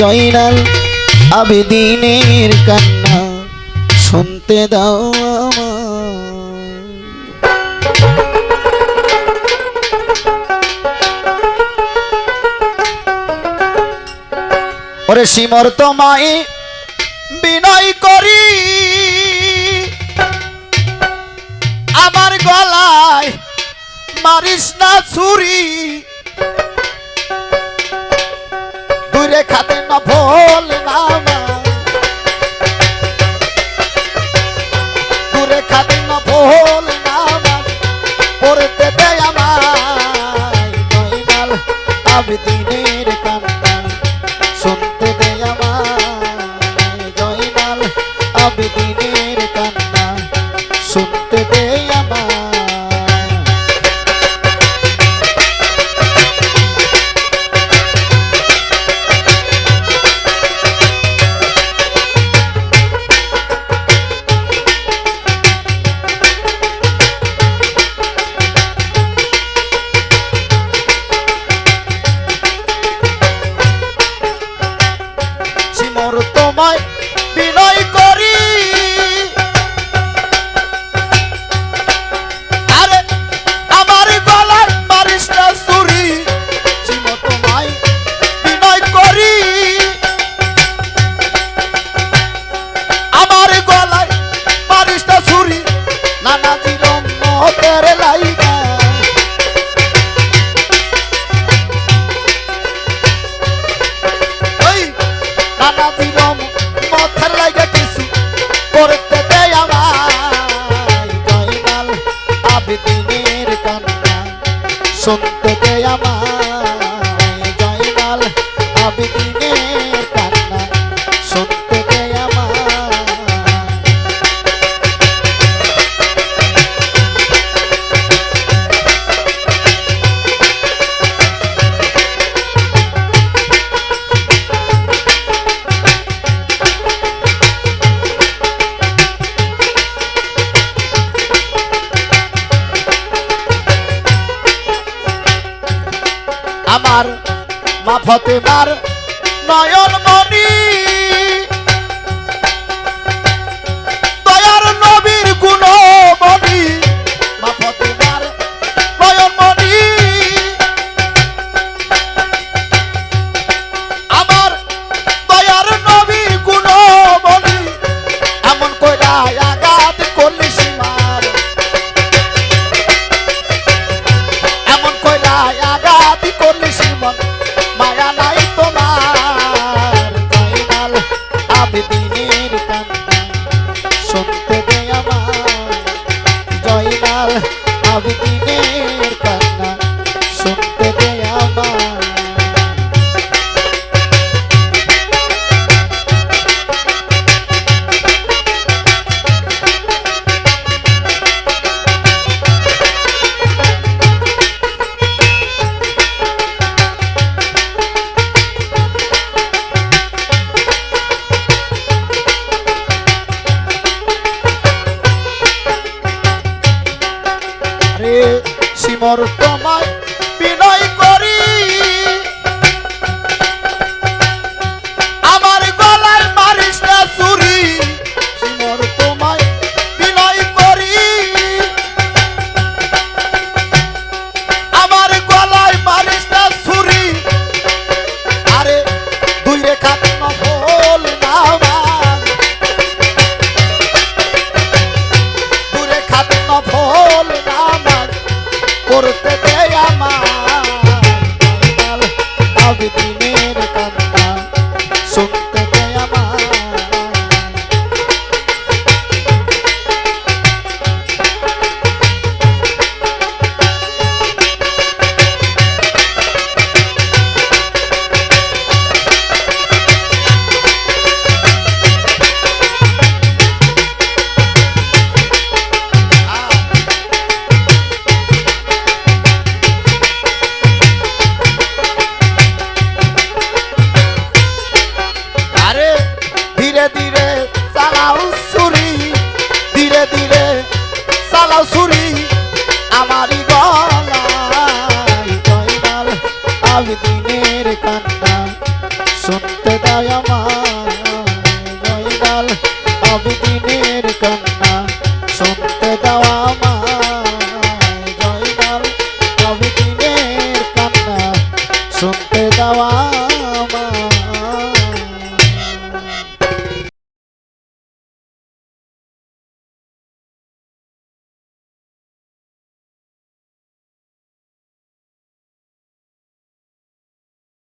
জয়নাল আবেদিনের কান্না শুনতে দাও ওরে সিমর তোমায় বিনয় করি। আমার গলায় মারিস না ছুরি। খাতে না ভোল না দূরে খাবে না ভোল না পড়তে দেয় আমার নয়নাল আবেদিনের তোমায় বিনয় করি। আরে আমার না ছুরি সিমর তোমায় বিনয় করি। আমার গলায় নানা শুনতে আমার আমায় আবি আমার মা ফতেমার নয়ন মণি। সিমর তোমায় বিনয় করি। আমার গলায় মারিস না চুরি সিমর তোমায় বিনয় করি। আমার গলায় মারিস না ছুরি আরে দুই রেখা ভোল না ভোল না ধীরে চালাও ছুরি ধীরে ধীরে চালাও ছুরি আমারই গলায় আমি দিনের কান্না। শুনতে দেয় আমার আমি দিনের